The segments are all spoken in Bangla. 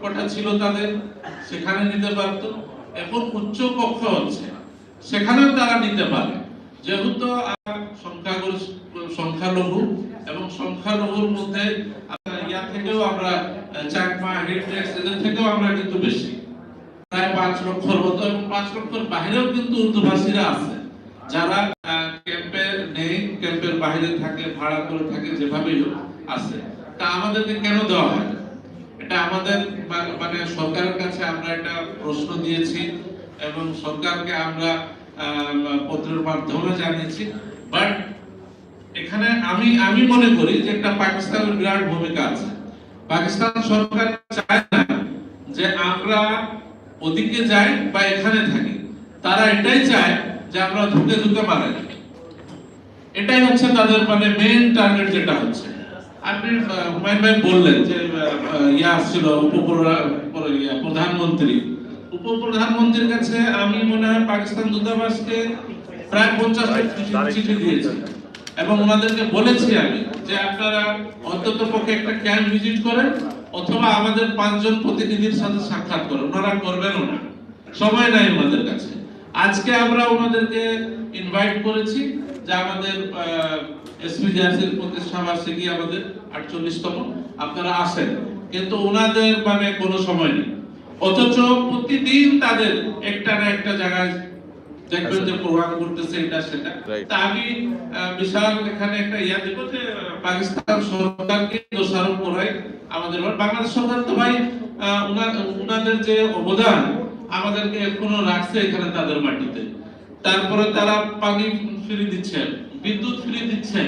কোটা ছিল তাদের? সেখানে নিতে পারত? এখন উচ্চ কক্ষ হচ্ছে। সেখানেও তারা নিতে পারে। যেহেতু সংখ্যালঘু এবং সংখ্যালঘুর মধ্যে ইয়া থেকেও আমরা চাকমা হেরিটেজ থেকেও আমরা কিন্তু বেশি। প্রায় পাঁচ লক্ষর মতো এবং পাঁচ লক্ষর বাইরেও কিন্তু উর্দুভাষীরা আছে। যারা আহ, ক্যাম্পে নেই ক্যাম্পের বাইরে থাকে ভাড়া করে থাকে যেভাবেই হোক আছে। তা আমাদেরকে কেন দেওয়া হয়? এটা আমাদের মানে সরকারের কাছে আমরা এটা প্রশ্ন দিয়েছি এবং সরকারকে আমরা পত্রের মাধ্যমে জানিয়েছি। বাট এখানে আমি আমি মনে করি যে একটা পাকিস্তানের বিরাট ভূমিকা আছে। পাকিস্তান সরকার চায় না যে আমরা ওদিকে যাই বা এখানে থাকি। তারা এটাই চায় যে আমরা ধুকে ধুকে মারা যাই এটাই হচ্ছে তাদের মানে মেইন টার্গেট যেটা হচ্ছে। আপনি হুমায়ুন ভাই বললেন যে ইয়া আসছিল প্রধানমন্ত্রী। উপপ্রধানমন্ত্রীর কাছে আমি মনে হয় পাকিস্তান দূতাবাসকে প্রায় পঞ্চাশটা চিঠি- দিয়েছি। এবং ওনাদেরকে বলেছি আমি যে আপনারা অন্তত পক্ষে একটা ক্যাম্প ভিজিট করেন অথবা আমাদের পাঁচজন প্রতিনিধির সাথে সাক্ষাৎ করেন। ওনারা করবেনও না। সময় নাই ওনাদের কাছে। আজকে আমরা ওনাদেরকে ইনভাইট করেছি যে আমাদের এসপি জাহাজের আমাদের আটচল্লিশতম। আপনারা আসেন কিন্তু ওনাদের মানে কোনো সময় নেই। অথচ প্রতিদিন তাদের একটা না একটা জায়গায় দেখবেন যে প্রোগ্রাম করতেছে এটা সেটা। তা আমি বিশাল এখানে একটা ইয়া দেবো যে পাকিস্তান সরকারকে দোষারোপ করাই আমাদের বাংলাদেশ সরকার তো ভাই উনাদের যে অবদান আমাদেরকে এখনও রাখছে এখানে তাদের মাটিতে। তারপরে তারা পানি ফ্রি দিচ্ছে বিদ্যুৎ ফ্রি দিচ্ছে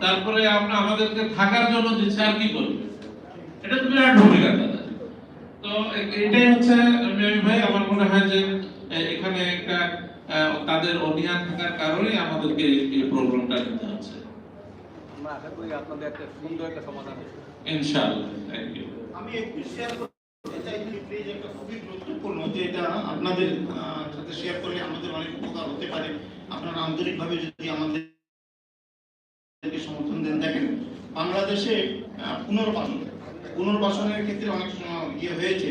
তারপরে আমরা আমাদেরকে থাকার জন্য দিচ্ছে আর কি করবে? এটা তো বিরাট ভূমিকা তো এটাই হচ্ছে মেমি ভাই আমার মনে হয় যে এখানে একটা আহ, তাদের অনীহা থাকার কারণে আমাদেরকে এই- প্রবলেমটা নিতে হচ্ছে। আমরা আশা করি আপনাদের একটা সুন্দর একটা সমাধান। ইনশাআল্লাহ থ্যাংক ইউ আমি একটু শেয়ার করতে চাই প্লিজ একটা খুবই গুরুত্বপূর্ণ যে এটা আপনাদের সাথে শেয়ার করলে আমাদের অনেক উপকার হতে পারে। আপনারা আন্তরিকভাবে যদি আমাদেরকে সমর্থন দেন, দেখেন বাংলাদেশে পুনর্বাসন, পুনর্বাসনের ক্ষেত্রে অনেক ইয়ে হয়েছে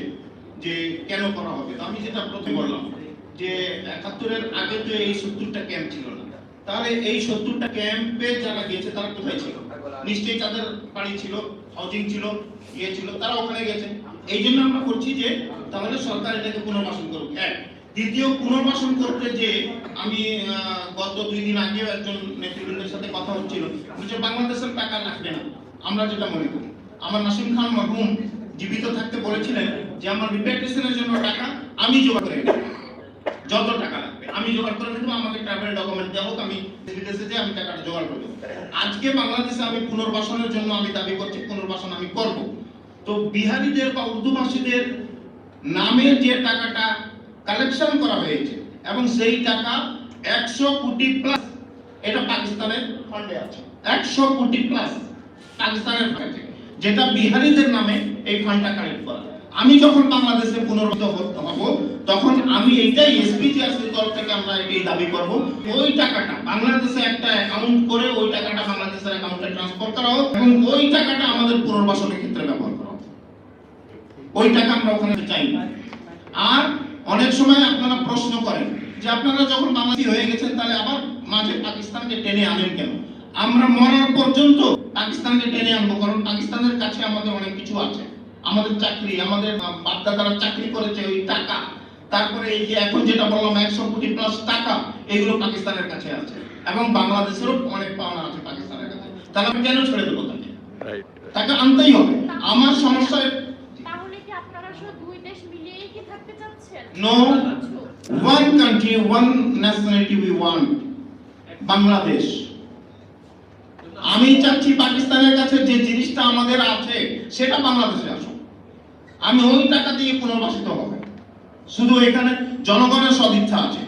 যে কেন করা হবে? আমি যেটা প্রথমে বললাম যে একাত্তরের আগে তো এই সত্তরটা ক্যাম্প ছিল না। তাহলে এই সত্তরটা ক্যাম্পে যারা গেছে, তারা কোথায় ছিল? নিশ্চয়ই তাদের বাড়ি ছিল। হাউজিং ছিল ইয়ে ছিল, তারা ওখানে গেছে। এই জন্য আমরা করছি যে, তাহলে সরকার এটাকে পুনর্বাসন করুক। এক, দ্বিতীয়, পুনর্বাসন করতে যে আমি গত দুই দিন আগেও একজন নেতৃবৃন্দের সাথে কথা হচ্ছিল। যে বাংলাদেশের টাকা লাগবে না। আমরা যেটা মনে করি, আমার নাসিম খান মরহুম জীবিত থাকতে বলেছিলেন যে, আমার রিপ্যাট্রিয়েশনের জন্য টাকা আমি জোগাড় করে যত টাকা লাগবে, আমি জোগাড় করে নেব আমাকে ট্রাভেল ডকুমেন্ট দেওয়া হোক আমি বিদেশে যে আমি টাকাটা জোগাড় করে আজকে বাংলাদেশে আমি পুনর্বাসনের জন্য আমি দাবি করছি পুনর্বাসন আমি করব। তো বিহারীদের বা উর্দুভাষীদের নামে যে টাকাটা কালেকশন করা হয়েছে এবং সেই টাকা একশো কোটি প্লাস এটা পাকিস্তানের ফান্ডে আছে। একশো কোটি প্লাস পাকিস্তানের ফান্ডে যেটা বিহারীদের নামে এই ফান্ডটা কালেক্ট করা। আমি যখন বাংলাদেশে পুনর্গত হব তখন আমি এইটাই এসপিজিআরসির তরফ থেকে আমরা এটাই দাবি করব। ওই টাকাটা, বাংলাদেশে একটা অ্যাকাউন্ট করে ওই টাকাটা বাংলাদেশের অ্যাকাউন্টে ট্রান্সফার করা হোক এবং ওই টাকাটা আমাদের পুনর্বাসনের ক্ষেত্রে ব্যবহার করা ওই টাকা আমরা ওখানে চাই না। আর অনেক সময় আপনারা প্রশ্ন করেন যে আপনারা যখন বাংলাদেশি হয়ে গেছেন, তাহলে আবার মাঝে পাকিস্তানকে টেনে আনেন কেন? আমরা মরার পর্যন্ত পাকিস্তানকে টেনে আনব, কারণ পাকিস্তানের কাছে আমাদের অনেক কিছু আছে। আমাদের চাকরি, আমাদের বাপদাদারা চাকরি করেছে ওই টাকা। তারপরে এই যে এখন যেটা বললাম একশো কোটি প্লাস টাকা এগুলো পাকিস্তানের কাছে আছে। এবং বাংলাদেশেরও অনেক পাওনা আছে পাকিস্তানের কাছে। তাহলে আমি কেন ছেড়ে দেবো তাকে? তাকে আনতেই হবে। আমার সমস্যায় তাহলে কি আপনারা আসলে দুই দেশ মিলিয়েই কি No. one country, one nationality we want. Bangladesh. আমি চাচ্ছি পাকিস্তানের কাছে যে জিনিসটা আমাদের আছে সেটা বাংলাদেশে আসুক। আমি ওই টাকা দিয়ে পুনর্বাসিত হবে। শুধু এখানে জনগণের সদিচ্ছা আছে।